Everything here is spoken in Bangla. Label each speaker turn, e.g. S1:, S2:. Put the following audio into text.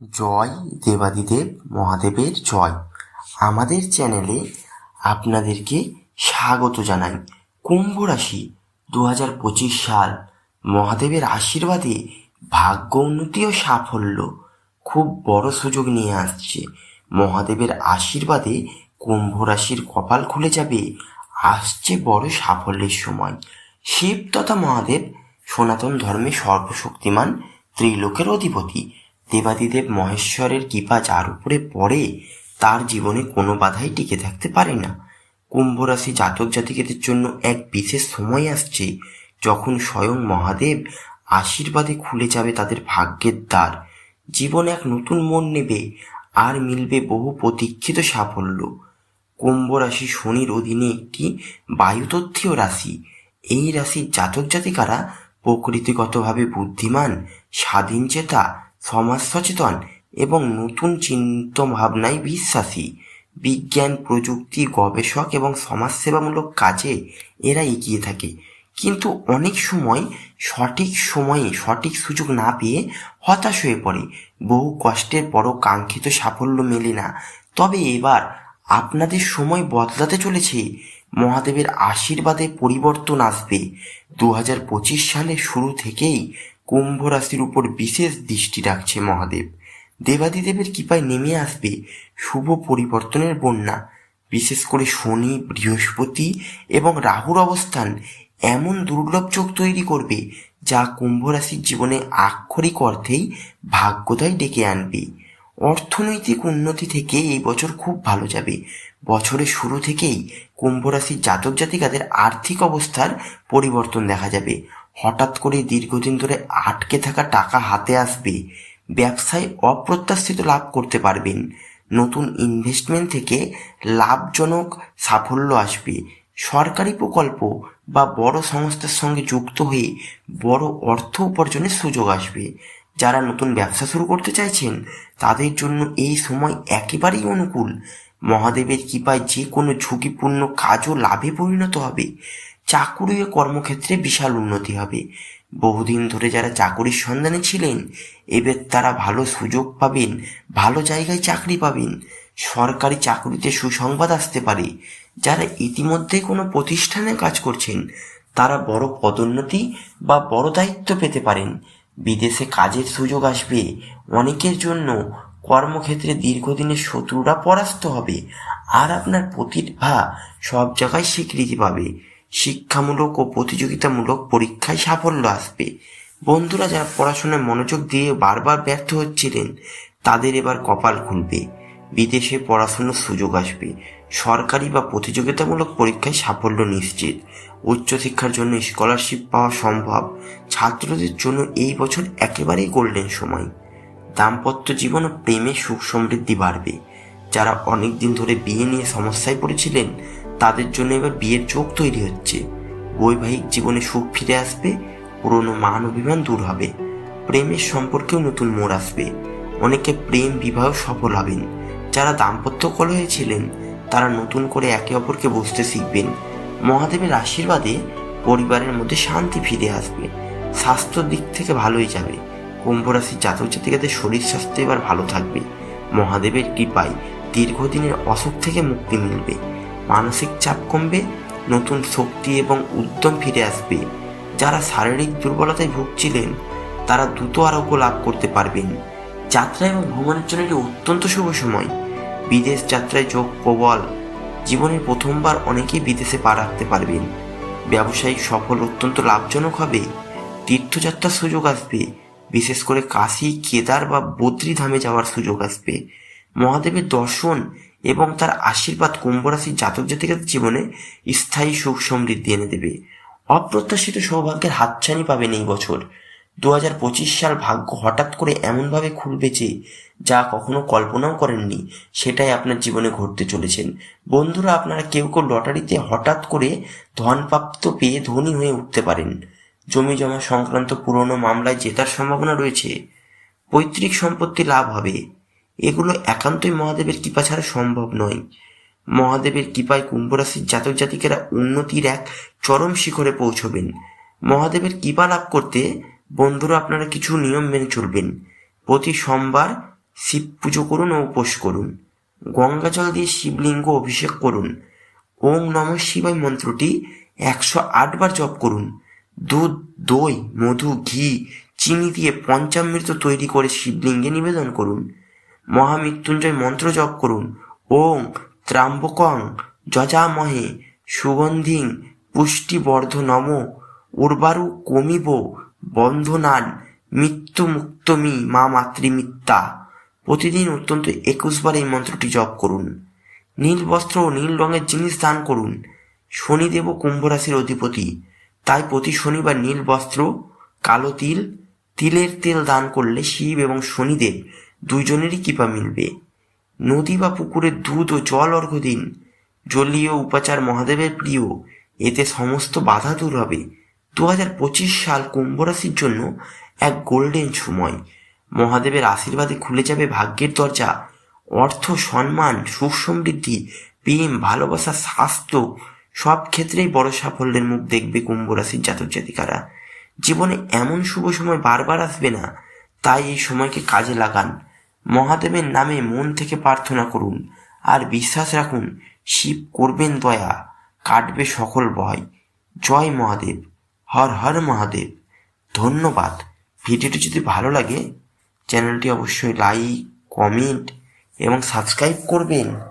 S1: জয় দেবাদিদেব মহাদেবের জয়। আমাদের চ্যানেলে আপনাদেরকে স্বাগত জানাই। কুম্ভ রাশি দু হাজার পঁচিশ সাল মহাদেবের আশীর্বাদে ভাগ্য উন্নতি ও সাফল্য খুব বড় সুযোগ নিয়ে আসছে। মহাদেবের আশীর্বাদে কুম্ভ রাশির কপাল খুলে যাবে আসছে বড় সাফল্যের সময়। শিব তথা মহাদেব সনাতন ধর্মে সর্বশক্তিমান ত্রিলোকের অধিপতি। দেবাদিদেব মহেশ্বরের কৃপা যার উপরে পড়ে, তার জীবনে কোনো বাধাই টিকে থাকতে পারে না। কুম্ভ রাশি জাতক জাতিকেদের জন্য এক বিশেষ সময় আসছে, যখন স্বয়ং মহাদেব আশীর্বাদে খুলে যাবে তাদের ভাগ্যের দ্বার। জীবন এক নতুন মন নেবে, আর মিলবে বহু প্রতীক্ষিত সাফল্য। কুম্ভ রাশি শনির অধীনে একটি বায়ুতত্ত্বীয় রাশি। এই রাশির জাতক জাতিকারা প্রকৃতিগতভাবে বুদ্ধিমান, স্বাধীন চেতা সমাজ সচেতন এবং নতুন চিন্তা ভাবনায় বিশ্বাসী, বিজ্ঞান, প্রযুক্তি, গবেষক এবং সমাজসেবামূলক কাজে এরা এগিয়ে থাকে। কিন্তু অনেক সময় সঠিক সময়ে সঠিক সুযোগ না পেয়ে হতাশ হয়ে পড়ে। বহু কষ্টের পরও কাঙ্ক্ষিত সাফল্য মেলে না। তবে এবার আপনাদের সময় বদলাতে চলেছে। মহাদেবের আশীর্বাদে পরিবর্তন আসবে। দু হাজার পঁচিশ সালের শুরু থেকেই কুম্ভ রাশির উপর বিশেষ দৃষ্টি রাখছে মহাদেব। দেবাদিদেবের কৃপায় নেমে আসবে শুভ পরিবর্তনের বন্যা। বিশেষ করে শনি, বৃহস্পতি এবং রাহুর অবস্থান এমন দুর্লভ চোখ তৈরি করবে যা কুম্ভ রাশির জীবনে আক্ষরিক অর্থেই ভাগ্যোদয় ডেকে আনবে। অর্থনৈতিক উন্নতি থেকে এই বছর খুব ভালো যাবে। বছরের শুরু থেকেই কুম্ভ রাশির জাতক জাতিকাদের আর্থিক অবস্থার পরিবর্তন দেখা যাবে। হঠাৎ করে দীর্ঘদিন ধরে আটকে থাকা টাকা হাতে আসবে, ব্যবসায় অপ্রত্যাশিত লাভ করতে পারবেন। নতুন ইনভেস্টমেন্ট থেকে লাভজনক সাফল্য আসবে। সরকারি প্রকল্প বা বড় সংস্থার সঙ্গে যুক্ত হয়ে বড় অর্থ উপার্জনের সুযোগ আসবে। যারা নতুন ব্যবসা শুরু করতে চাইছেন, তাদের জন্য এই সময় একেবারেই অনুকূল। মহাদেবের কৃপায় যে কোনো ঝুঁকিপূর্ণ কাজও লাভে পরিণত হবে। চাকুরি ও কর্মক্ষেত্রে বিশাল উন্নতি হবে। বহুদিন ধরে যারা চাকুরির সন্ধানে ছিলেন, এবার তারা ভালো সুযোগ পাবেন, ভালো জায়গায় চাকরি পাবেন। সরকারি চাকরিতে সুসংবাদ আসতে পারে। যারা ইতিমধ্যে কোনো প্রতিষ্ঠানে কাজ করছেন, তারা বড় পদোন্নতি বা বড় দায়িত্ব পেতে পারেন। বিদেশে কাজের সুযোগ আসবে। অনেকের জন্য কর্মক্ষেত্রে দীর্ঘদিনের শত্রুরা পরাস্ত হবে। আর আপনার প্রতিভা সব জায়গায় স্বীকৃতি পাবে। শিক্ষামূলক ও প্রতিযোগিতামূলক পরীক্ষায় সাফল্য আসবে। বন্ধুরা যারা পড়াশোনায় মনোযোগ দিয়ে বারবার ব্যর্থ হচ্ছিলেন, তাদের এবার কপাল খুলবে। বিদেশে পড়াশোনার সুযোগ আসবে। সরকারি বা প্রতিযোগিতামূলক পরীক্ষায় সাফল্য নিশ্চিত। উচ্চশিক্ষার জন্য স্কলারশিপ পাওয়া সম্ভব। ছাত্রদের জন্য এই বছর একেবারেই গোল্ডেন সময়। দাম্পত্য জীবন ও প্রেমে সুখ সমৃদ্ধি বাড়বে। যারা অনেক দিন ধরে বিয়ে নিয়ে সমস্যায় পড়েছিলেন তাদের জন্য এবার বিয়ের চোখ তৈরি হচ্ছে। বৈবাহিক জীবনে সুখ ফিরে আসবে, পুরনো মান অভিমান দূর হবে, প্রেমের সম্পর্কেও নতুন মোড় আসবে। অনেকে প্রেম বিবাহ সফল হবেন। যারা দাম্পত্য কলহে ছিলেন, তারা নতুন করে একে অপরকে বুঝতে শিখবেন। মহাদেবের আশীর্বাদে পরিবারের মধ্যে শান্তি ফিরে আসবে। স্বাস্থ্যর দিক থেকে ভালোই যাবে। কুম্ভ রাশির জাতক জাতিকাদের শরীর স্বাস্থ্য এবার ভালো থাকবে। মহাদেবের কৃপায় দীর্ঘদিনের অসুখ থেকে মুক্তি মিলবে। মানসিক চাপ কমবে, নতুন শক্তি এবং উদ্যম ফিরে আসবে। যারা শারীরিক দুর্বলতায় ভুগছিলেন, তারা দ্রুত আরোগ্য লাভ করতে পারবেন। যাত্রা এবং ভ্রমণের জন্য এটি অত্যন্ত শুভ সময়। বিদেশ যাত্রায় যোগ প্রবল। জীবনের প্রথমবার অনেকেই বিদেশে পা রাখতে পারবেন। ব্যবসায়িক সফল অত্যন্ত লাভজনক হবে। তীর্থযাত্রার সুযোগ আসবে। বিশেষ করে কাশী, কেদার বা বদ্রীধামে যাওয়ার সুযোগ আসবে। মহাদেবের দর্শন এবং তার আশীর্বাদ কুম্ভ রাশির জাতক জাতিকাদের জীবনে স্থায়ী সুখ সমৃদ্ধি এনে দেবে। অপ্রত্যাশিত সৌভাগ্যের হাতছানি পাবেন এই বছর। দু হাজার পঁচিশ সাল ভাগ্য হঠাৎ করে এমনভাবে খুলবে যে, যা কখনো কল্পনাও করেননি, সেটাই আপনার জীবনে ঘটতে চলেছেন। বন্ধুরা, আপনারা কেউ কেউ লটারিতে হঠাৎ করে ধনপ্রাপ্ত পেয়ে ধনী হয়ে উঠতে পারেন। জমি জমা সংক্রান্ত পুরনো মামলায় জেতার সম্ভাবনা রয়েছে। পৈতৃক সম্পত্তি লাভ হবে। এগুলো একান্তই মহাদেবের কৃপা ছাড়া সম্ভব নয়। মহাদেবের কৃপায় কুম্ভ রাশির জাতক জাতিকেরা উন্নতির এক চরম শিখরে পৌঁছবেন। মহাদেবের কৃপা লাভ করতে বন্ধুরা আপনারা কিছু নিয়ম মেনে চলবেন। প্রতি সোমবার শিব পুজো করুন ও উপোস করুন। গঙ্গা জল দিয়ে শিবলিঙ্গ অভিষেক করুন। ওম নম শিবায় মন্ত্রটি একশো আটবার জপ করুন। দুধ, দই, মধু, ঘি, চিনি দিয়ে পঞ্চামৃত তৈরি করে শিবলিঙ্গে নিবেদন করুন। মহামৃত্যুঞ্জয় মন্ত্র জপ করুন। ওং ত্রাম্বকং যজামহে সুগন্ধিং পুষ্টিবর্ধ নম উর্বারু কমিব বন্ধনান মৃত্যু মুক্তমি মা মাতৃমিত্যা প্রতিদিন অত্যন্ত একুশবার এই মন্ত্রটি জপ করুন। নীল বস্ত্র ও নীল রঙের জিনিস দান করুন। শনিদেব কুম্ভ রাশির অধিপতি, তাই প্রতি শনিবার নীল বস্ত্র, কালো তিল, তিলের তেল দান করলে শিব এবং শনিদেব দুইজনেরই কৃপা মিলবে। নদী বা পুকুরের দুধ ও জল অর্ঘ্য দিন জলীয় উপাচার মহাদেবের প্রিয়, এতে সমস্ত বাধা দূর হবে। দু হাজার পঁচিশ সাল কুম্ভ রাশির জন্য এক গোল্ডেন সময়। মহাদেবের আশীর্বাদে খুলে যাবে ভাগ্যের দরজা। অর্থ, সম্মান, সুখ সমৃদ্ধি, প্রেম, ভালোবাসা, স্বাস্থ্য, সব ক্ষেত্রেই বড় সাফল্যের মুখ দেখবে কুম্ভ রাশির জাতক জাতিকারা। জীবনে এমন শুভ সময় বারবার আসবে না, তাই এই সময়কে কাজে লাগান। মহাদেবের নামে মন থেকে প্রার্থনা করুন, আর বিশ্বাস রাখুন, শিব করবেন দয়া, কাটবে সকল ভয়। জয় মহাদেব, হর হর মহাদেব। ধন্যবাদ। ভিডিওটি যদি ভালো লাগে, চ্যানেলটি অবশ্যই লাইক, কমেন্ট এবং সাবস্ক্রাইব করবেন।